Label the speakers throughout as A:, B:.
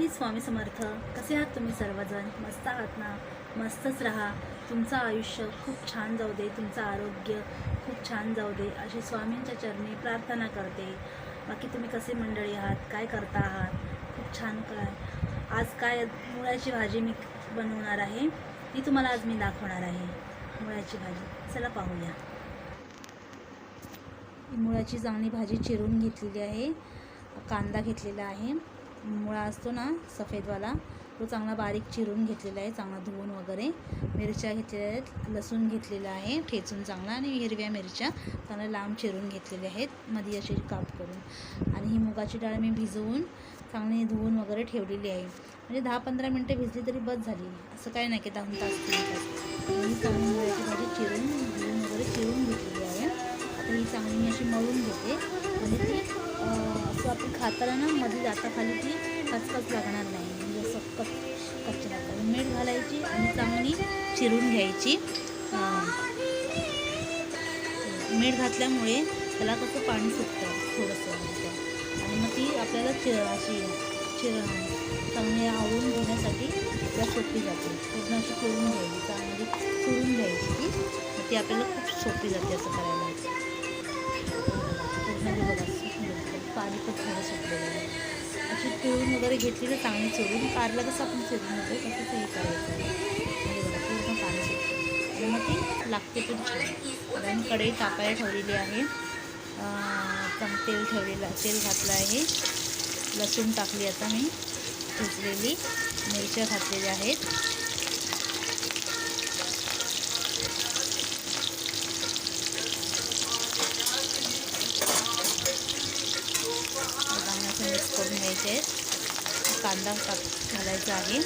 A: श्री स्वामी समर्थ कसे आहात तुम्ही सर्वजण? मस्त आहात ना? मस्तच राहा. तुमचं आयुष्य खूप छान जाऊ दे तुमचं आरोग्य खूप छान जाऊ दे अशी स्वामींच्या चरणी प्रार्थना करते. बाकी तुम्ही कसे मंडळी आहात? काय करता आहात? खूप छान काय. आज काय? मुळ्याची भाजी मी बनवणार आहे. ती तुम्हाला आज मी दाखवणार आहे. मुळ्याची भाजी. चला पाहूया. मुळाची चांगली भाजी चिरून घेतलेली आहे. कांदा घेतलेला आहे. मुळा असतो ना सफेदवाला तो चांगला बारीक चिरून घेतलेला आहे चांगला धुवून वगैरे. मिरच्या घेतलेल्या आहेत लसूण घेतलेला आहे ठेचून चांगला आणि हिरव्या मिरच्या चांगल्या लांब चिरून घेतलेल्या आहेत मध्ये अशी काप करून. आणि ही मुगाची डाळ मी भिजवून चांगली धुवून वगैरे ठेवलेली आहे. म्हणजे दहा पंधरा मिनटं भिजली तरी बस झाली. असं काय नाही की दोन तास तीन तास. ही चांगली मुळ्याची भाजी चिरून धुवून वगैरे चिरून घेतलेली आहे. आता ही चांगली मी अशी मळून घेते. म्हणजे ती असं आपण खाताना ना मध्ये जाता खाली ती कचकच लागणार नाही. म्हणजे असं कच कच्ची लागतात मीठ घालायची आणि चांगली चिरून घ्यायची. मीठ घातल्यामुळे त्याला कसं पाणी सुटतं थोडंसं म्हणजे. आणि मग ती आपल्याला चि अशी चिर चांगली आवळून घेण्यासाठी आपल्याला सोपी जाते. पूर्ण अशी करून घ्यायची. चांगली चुरून घ्यायची ती. ती आपल्याला खूप सोपी जाते असं करायला. सुकलं. पाणी खूप थोडं सुटलेलं आहे. अशी पिळून वगैरे घेतली तर चांगली चोरून कारला कसं आपण चिरून होतो तसंच हे करायचं आहे. म्हणजे बघा पूर्ण पाणी सुटतं आणि मग ती लागते पण छान. आता कढई तापायला ठेवलेली आहे. तेल ठेवलेलं तेल घातलं आहे. लसूण टाकली आता मी शिजलेली मिरच्या घातलेल्या आहेत चांगलं मिक्स करून आहेत. कांदा टाक घालायचा आहे.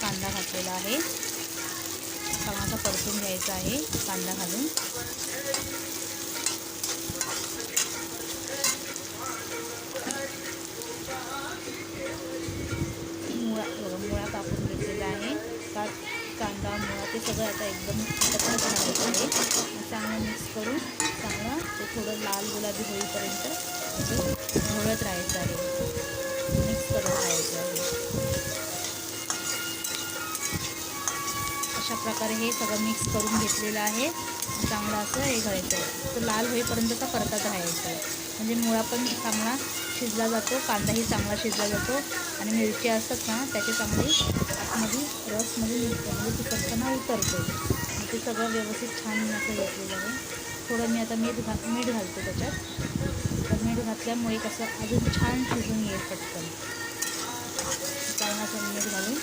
A: कांदा घातलेला आहे. टमाटा परतून घ्यायचा आहे कांदा घालून. मुळा मुळा कापून घेतलेला आहे. का कांदा मुळा ते सगळं आता एकदम एकत्र घालायचं आहे. चांगलं मिक्स करून ते थोडं लाल गुलाबी होईपर्यंत ढवळत राहायचं आहे. मिक्स करत राहायचं आहे. अशा प्रकारे हे सगळं मिक्स करून घेतलेलं आहे. चांगलं असं हे घालायचं आहे. तर लाल होईपर्यंतचा परतत राहायचं आहे. म्हणजे मुळा पण चांगला शिजला जातो कांदाही चांगला शिजला जातो आणि मिरची असतात ना त्याची चांगली आतमध्ये रसमध्ये निघतो म्हणजे ती उतरतो. ते सगळं व्यवस्थित छान असं घेतलेलं आहे. थोडं मी आता मीठ घा मीठ घालतो त्याच्यात. तर मीठ घातल्यामुळे कसं अजून छान शिजून येईल पटकन. चांगलं मीठ घालून.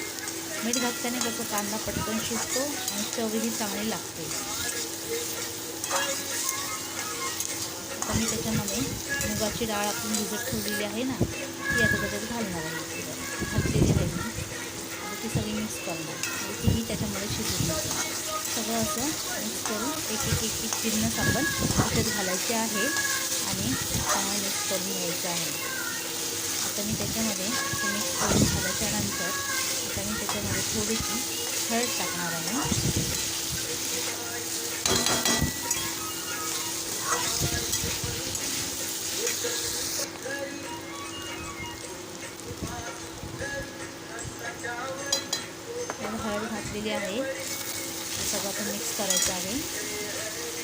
A: मीठ घातल्याने कसं कांदा पटकन शिजतो आणि चवीही चांगली लागते. आता मी त्याच्यामध्ये मुगाची डाळ आपण भिजत ठेवलेली आहे ना ती आता त्याच्यात घालणार आहे. घातलेली आहे ती सगळी मिक्स करणार. तीही त्याच्यामध्ये शिजून जाते सगळं असं मिक्स करून एक एक एक एक जिन्नस आपण त्याच्यात घालायचे आहे आणि चांगलं मिक्स करून घ्यायचं आहे. आता मी त्याच्यामध्ये ते मिक्स करून झाल्याच्यानंतर आता मी त्याच्यामध्ये थोडीशी हळद टाकणार आहे. हळद घातलेली आहे. सगळं आपण मिक्स करायचं आहे.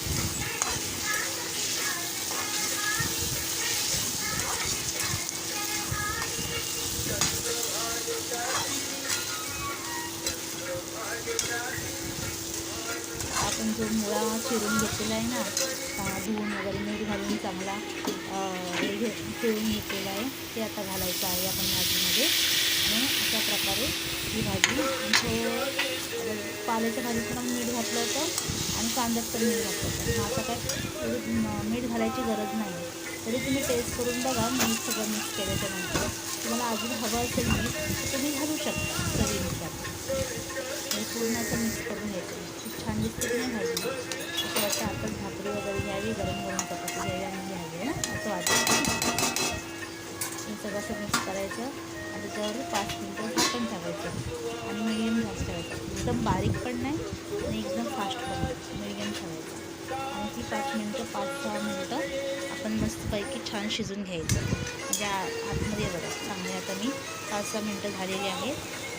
A: आपण जो मुळा चिरून घेतलेला आहे ना धुवून वगैरे मीठ घालून चांगला घे चिरून घेतलेला आहे ते आता घालायचं आहे आपण भाजीमध्ये. आणि अशा प्रकारे ही भाजी आल्याच्या भाजीत पण मीठ घातलं होतं आणि कांद्यात पण मीठ घातलं होतं. आता काय एवढी मीठ घालायची गरज नाही. तरी तुम्ही टेस्ट करून बघा मीठ सगळं मिक्स केल्याच्यानंतर. तुम्हाला अजून हवं असेल मीठ तर तुम्ही घालू शकता चवीनुसार. हे पूर्ण असं मिक्स करून घ्यायचं. खूप छान दिसते नाही भाजी? असं वाटतं आपण भाकरी वगैरे घ्यावी गरम गरम चपाती घ्यावी आणि घ्यावी ना? असं वाटतं. हे सगळं असं मिक्स करायचं. आता त्याच्यावर पाच मिनटं झाकण ठेवायचं आणि मिडियम गॅस ठेवायचा एकदम बारीक पण नाही आणि एकदम फास्ट पण नाही. मिडियम ठेवायचं आणि ती पाच मिनटं पाच सहा मिनटं आपण मस्तपैकी छान शिजून घ्यायचं म्हणजे आतमध्ये बघा चांगली आता मी पाच सहा मिनटं झालेली आहेत.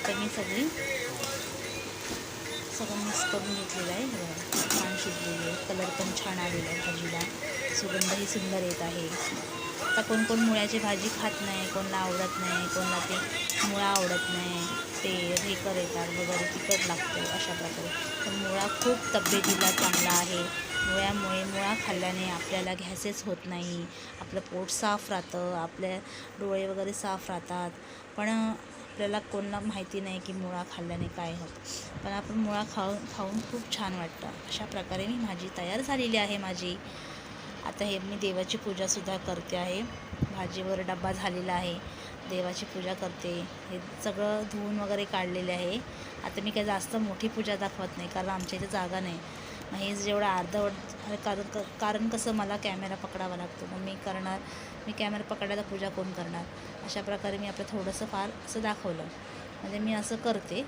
A: तर मी सगळी सगळं मिक्स करून घेतलेलं आहे. बघा छान शिजलेली आहे. कलर पण छान आलेला आहे भाजीला. सुगंधही सुंदर येत आहे. आता कोण कोण मुळ्याची भाजी खात नाही कोणाला आवडत नाही कोणाला ते मुळा आवडत नाही ते हे येतात वगैरे तिखट लागतं अशा प्रकारे. तर मुळा खूप तब्येतीला चांगला आहे. मुळ्यामुळे मुळा खाल्ल्याने आपल्याला गॅसेस होत नाही आपलं पोट साफ राहतं आपले डोळे वगैरे साफ राहतात. पण आपल्याला कोणाला माहिती नाही की मुळा खाल्ल्याने काय होतं. पण आपण मुळा खाऊन खाऊन खूप छान वाटतं. अशा प्रकारे मी भाजी तयार झालेली आहे माझी. आता हे मी देवाची पूजासुद्धा करते आहे. भाजीवर डब्बा झालेला आहे. देवाची पूजा करते. हे सगळं धुवून वगैरे काढलेले आहे. आता मी काही जास्त मोठी पूजा दाखवत नाही कारण आमच्या इथे जागा नाही. मग हे जेवढं अर्धवट कारण क- कारण कसं मला कॅमेरा पकडावा लागतो. मग मी करणार मी कॅमेरा पकडायला पूजा कोण करणार? अशा प्रकारे मी आपलं थोडंसं फार असं दाखवलं. म्हणजे मी असं करते.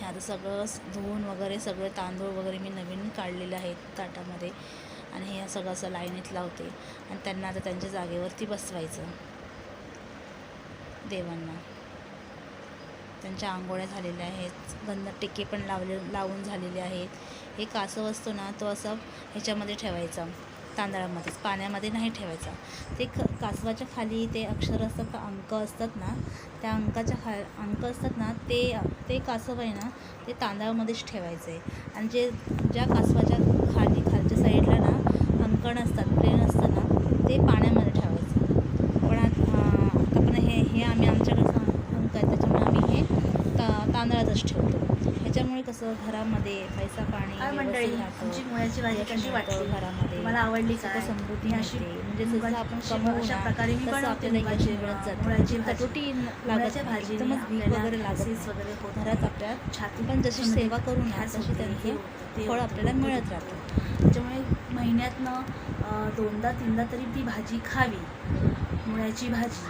A: हे आता सगळं धुवून वगैरे सगळे तांदूळ वगैरे मी नवीन काढलेले आहेत ताटामध्ये. आणि हे सगळं असं लाईनीत लावते आणि त्यांना आता त्यांच्या जागेवरती बसवायचं. देवांना. त्यांच्या आंघोळ्या झालेल्या आहेत. गंध टिके पण लावले लावून झालेले आहेत. हे कासव असतो ना तो असं ह्याच्यामध्ये ठेवायचा. तांदळामध्येच पाण्यामध्ये नाही ठेवायचा. ते क कासवाच्या खाली ते अक्षर असतात का अंक असतात ना त्या अंकाच्या खा अंक असतात ना ते ते कासव आहे ना ते तांदळामध्येच ठेवायचं. आहे आणि जे ज्या कासवाच्या खाली अंकण असतात प्लेन असतं ना ते पाण्यामध्ये ठेवायचं पण आत- अं, आता पण हे हे आम्ही आमच्याकडे सा- अंक आहे त्याच्यामुळे आम्ही हे ता तांदळातच ठेवतो ह्याच्यामुळे कसं घरामध्ये पैसा पाणी
B: काय मुळ्याची भाजी कशी
A: घरामध्ये
B: तुम्हाला आवडली काय
A: समृद्धी
B: अशी.
A: म्हणजे जसं आपण
B: अशी-
A: कमवू
B: अशा
A: ना,
B: प्रकारे मी बनवते
A: आपल्याला मिळत जातं
B: मुळ्याची भाजी.
A: कटोटी भीक
B: आपल्याला
A: वगैरे नाही.
B: वगैरे
A: घरात. आपल्या
B: छाती
A: आपण जशी सेवा करू ना
B: गॅस
A: तशी त्यांचे
B: हे
A: फळ आपल्याला मिळत
B: होते.
A: राहतं
B: त्याच्यामुळे महिन्यातनं दोनदा तीनदा तरी ती भाजी खावी. मुळ्याची भाजी.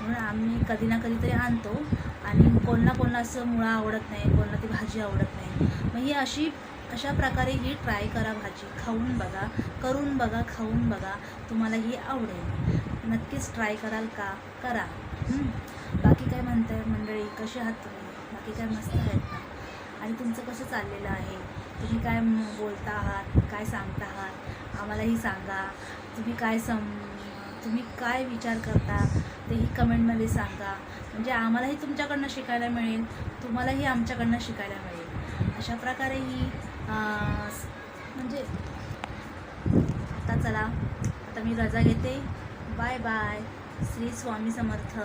B: म्हणून आम्ही कधी ना कधीतरी आणतो. आणि कोणना कोणला असं मुळा आवडत नाही कोणला ती भाजी आवडत नाही. मग ही अशी अशा प्रकारे ही ट्राय करा भाजी. खाऊन बघा करून बघा खाऊन बघा. तुम्हाला ही आवडेल. नक्कीच ट्राय कराल का? करा. बाकी काय म्हणताय मंडळी? कशी आहात तुम्ही? बाकी काय मस्त आहेत ना? आणि तुमचं कसं चाललेलं आहे? तुम्ही काय बोलता आहात? काय सांगता आहात? आम्हालाही सांगा. तुम्ही काय सम तुम्ही काय विचार करता तेही कमेंटमध्ये सांगा. म्हणजे आम्हालाही तुमच्याकडनं शिकायला मिळेल तुम्हालाही आमच्याकडनं शिकायला मिळेल. अशा प्रकारे ही म्हणजे आता चला आता मी रजा घेते. Bye bye. श्री स्वामी समर्थ.